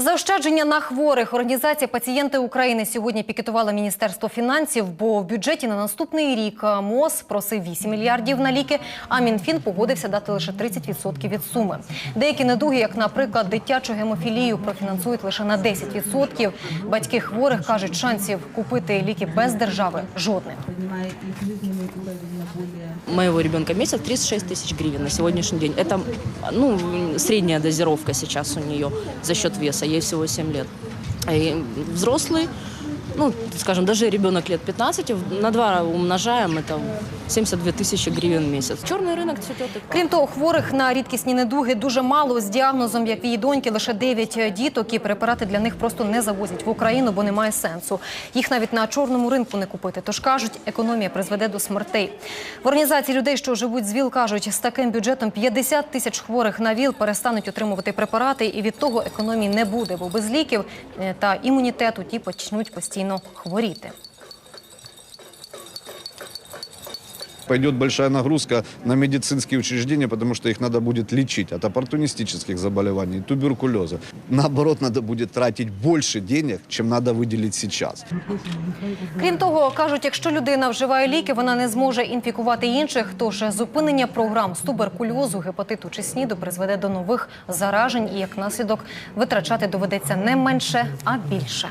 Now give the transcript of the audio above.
Заощадження на хворих організація Пацієнти України сьогодні пікетувала Міністерство фінансів, бо в бюджеті на наступний рік е, МОЗ просив 8 мільярдів на ліки, а Мінфін погодився дати лише 30% від суми. Деякі недуги, як, наприклад, дитячу гемофілію, профінансують лише на 10%. Батьки хворих кажуть, шансів купити ліки без держави жодних. поднимает их жизненный уровень на более моего ребенка месяц 36 тысяч гривен на сегодняшний день. Это ну, средняя дозировка сейчас у нее за счет веса, ей всего 7 лет И взрослый, ну, скажем, даже ребенок лет 15, на 2 умножаем, это 72 тысячи гривен в месяц. Черный рынок цветет и Крім того, хворих на рідкісні недуги дуже мало з діагнозом, як в її доньки, лише 9 діток, і препарати для них просто не завозять в Україну, бо немає сенсу. Їх навіть на чорному ринку не купити. Тож кажуть, економія призведе до смертей. В організації людей, що живуть з ВІЛ, кажуть, з таким бюджетом 50 тисяч хворих на ВІЛ перестануть отримувати препарати, і від того економії не буде, бо без ліків е, та імунітету ті почнуть постійно хворіти. Пойдет большая нагрузка на медицинские учреждения, потому что их надо будет лечить от оппортунистических заболеваний, туберкулеза. Наоборот, надо будет тратить больше денег, чем надо выделить сейчас. Крім того, кажуть, якщо людина вживає ліки, вона не зможе інфікувати інших. Тож зупинення програм з туберкульозу, гепатиту чи сніду призведе до нових заражень, і як наслідок витрачати доведеться не менше, а більше.